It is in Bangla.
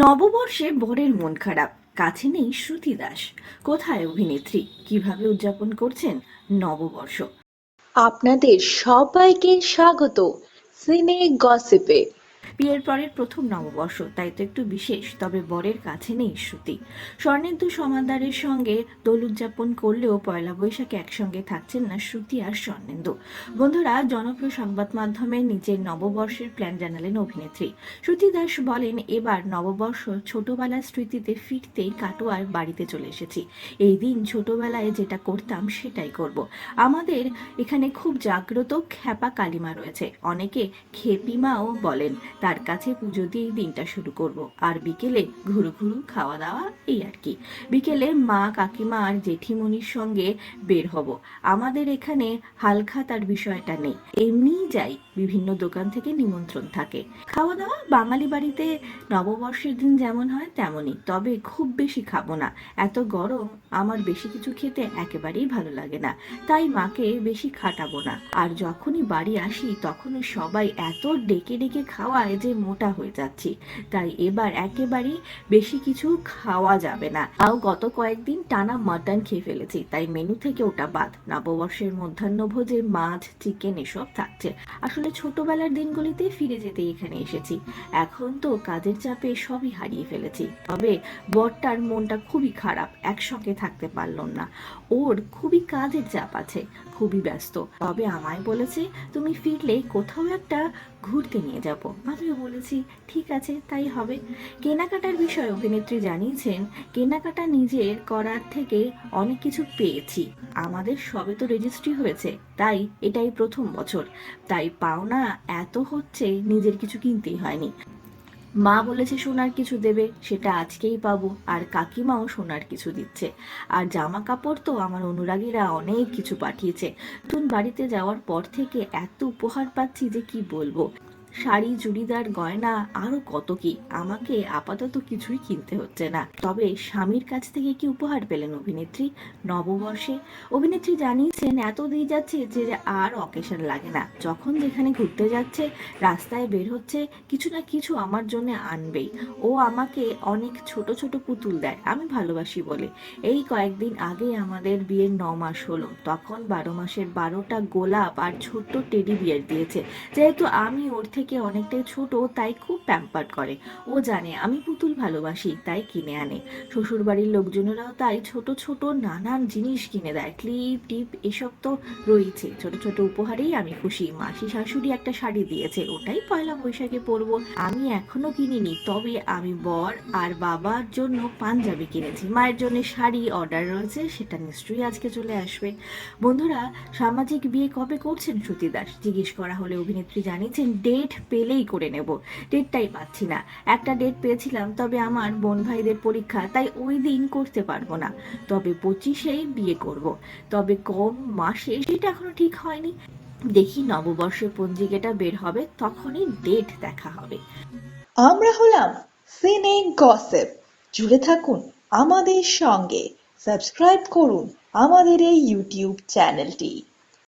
নববর্ষে বরের মন খারাপ। কাছে নেই শ্রুতি দাস। কোথায় অভিনেত্রী? কীভাবে উদযাপন করছেন নববর্ষ? আপনাদের সবাইকে স্বাগত। সিনে গসিপে। বিয়ের পরের প্রথম নববর্ষ, তাই তো একটু বিশেষ, তবে বরের কাছে নেই শ্রুতি। স্বর্ণেন্দু সমাদারের সঙ্গে দোল উদযাপন করলেও পয়লা বৈশাখে একসঙ্গে থাকছেন না শ্রুতি আর স্বর্ণেন্দু। বন্ধুরা, জনপ্রিয় সংবাদ মাধ্যমে নিজের নববর্ষের প্ল্যান জানালেন অভিনেত্রী। শ্রুতি দাস বলেন, এবার নববর্ষ ছোটবেলার স্মৃতিতে ফিরতেই কাটোয়ার বাড়িতে চলে এসেছি। এই দিন ছোটবেলায় যেটা করতাম সেটাই করব। আমাদের এখানে খুব জাগ্রত খ্যাপা কালিমা রয়েছে। অনেকে খেপিমাও বলেন তার কাছে পুজো দিয়েই দিনটা শুরু করব। আর বিকেলে ঘুরু ঘুরু খাওয়া দাওয়া এই আর কি। বিকেলে মা, কাকিমা আর জেঠিমণির সঙ্গে বের হব। আমাদের এখানে হালখাতার বিষয়টা নেই। এমনিই যাই, বিভিন্ন দোকান থেকে নিমন্ত্রণ থাকে। খাওয়া দাওয়া বাঙালি বাড়িতে নববর্ষের দিন যেমন হয় তেমনই, তবে খুব বেশি খাব না। এত গরম, আমার বেশি কিছু খেতে একেবারেই ভালো লাগে না। তাই মাকে বেশি খাটাবো না। আর যখনই বাড়ি আসি, তখনই সবাই এত ডেকে ডেকে খাওয়ায় যে মোটা হয়ে যাচ্ছি। তাই এবার একেবারেই বেশি কিছু খাওয়া যাবে না। তাও গত কয়েকদিন টানা মাটন খেয়ে ফেলেছি, তাই মেনু থেকে ওটা বাদ। নববর্ষের মধ্যাহ্নভোজে মাছ চিকেন এসব থাকছে। আসলে ছোটবেলার দিনগুলিতে ফিরে যেতে এখানে এসেছি। এখন তো কাজের চাপে সবই হারিয়ে ফেলেছি। তবে বরটার মনটা খুবই খারাপ, একসঙ্গে থাকতে পারলাম না। ওর খুবই কাজের চাপ আছে, খুবই ব্যস্ত। তবে আমায় বলেছে, তুমি ফিরলে কোথাও একটা ঘুরতে নিয়ে যাব। আমিও বলেছি, ঠিক আছে, তাই হবে। কেনাকাটার বিষয়ে অভিনেত্রী জানিয়েছেন, কেনাকাটা নিজের করার থেকে অনেক কিছু পেয়েছি। আমাদের সবে তো রেজিস্ট্রি হয়েছে, তাই এটাই প্রথম বছর। তাই পাওনা এত হচ্ছে নিজের কিছু কিনতেই হয়নি। মা বলেছে সোনার কিছু দেবে, সেটা আজকেই পাবো, আর কাকিমাও সোনার কিছু দিচ্ছে। আর জামা কাপড় তো আমার অনুরাগীরা অনেক কিছু পাঠিয়েছে। নতুন বাড়িতে যাওয়ার পর থেকে এত উপহার পাচ্ছি যে কি বলব? শাড়ি, চুড়িদার, গয়না, আরও কত কি। আমাকে আপাতত কিছুই কিনতে হচ্ছে না। তবে স্বামীর কাছ থেকে কি উপহার পেলেন অভিনেত্রী? নববর্ষে? অভিনেত্রী জানিয়েছেন এত দিয়ে যাচ্ছে যে আর অকেশন লাগে না। যখন যেখানে ঘুরতে যাচ্ছে, রাস্তায় বের হচ্ছে, কিছু না কিছু আমার জন্য আনবেই। ও আমাকে অনেক ছোট ছোট পুতুল দেয়, আমি ভালোবাসি বলে। এই কয়েকদিন আগে আমাদের বিয়ের ন মাস হলো। তখন বারো মাসের বারোটা গোলাপ আর ছোট্ট টেডি বিয়ার দিয়েছে। যেহেতু আমি ওর থেকে অনেকটাই ছোট, তাই খুব প্যাম্পার করে। ও জানে, আমি পুতুল ভালোবাসি, তাই কিনে আনে। শ্বশুর বাড়ির লোকজনেরাও তাই ছোট ছোট নানান জিনিস কিনে দেয়। ক্লিপ, টিপ, এসব তো রয়েছে। ছোট ছোট উপহারেই আমি খুশি। মাসি, শাশুড়ি একটা শাড়ি দিয়েছে, ওটাই পয়লা বৈশাখে পরবো। আমি এখনও কিনিনি, তবে আমি বর আর বাবার জন্য পাঞ্জাবি কিনেছি। মায়ের জন্য শাড়ি অর্ডার রয়েছে, সেটা নিশ্চয়ই আজকে চলে আসবে। বন্ধুরা, সামাজিক বিয়ে কবে করছেন শ্রুতি দাস? জিজ্ঞেস করা হলে অভিনেত্রী জানিয়েছেন ডেট পেলেই করে নেব। ডেটটাই পাচ্ছি না। একটা ডেট পেয়েছিলাম, তবে আমার বোন ভাইদের পরীক্ষা, তাই ওই দিন করতে পারব না। তবে পঁচিশেই বিয়ে করব। তবে কম মাসে সেটা এখনও ঠিক হয়নি। দেখি নববর্ষের পঞ্জিকাটা বের হবে, তখনই ডেট দেখা হবে। আমরা হলাম সিনে গসিপ জুড়ে থাকুন আমাদের সঙ্গে। সাবস্ক্রাইব করুন আমাদের এই ইউটিউব চ্যানেলটি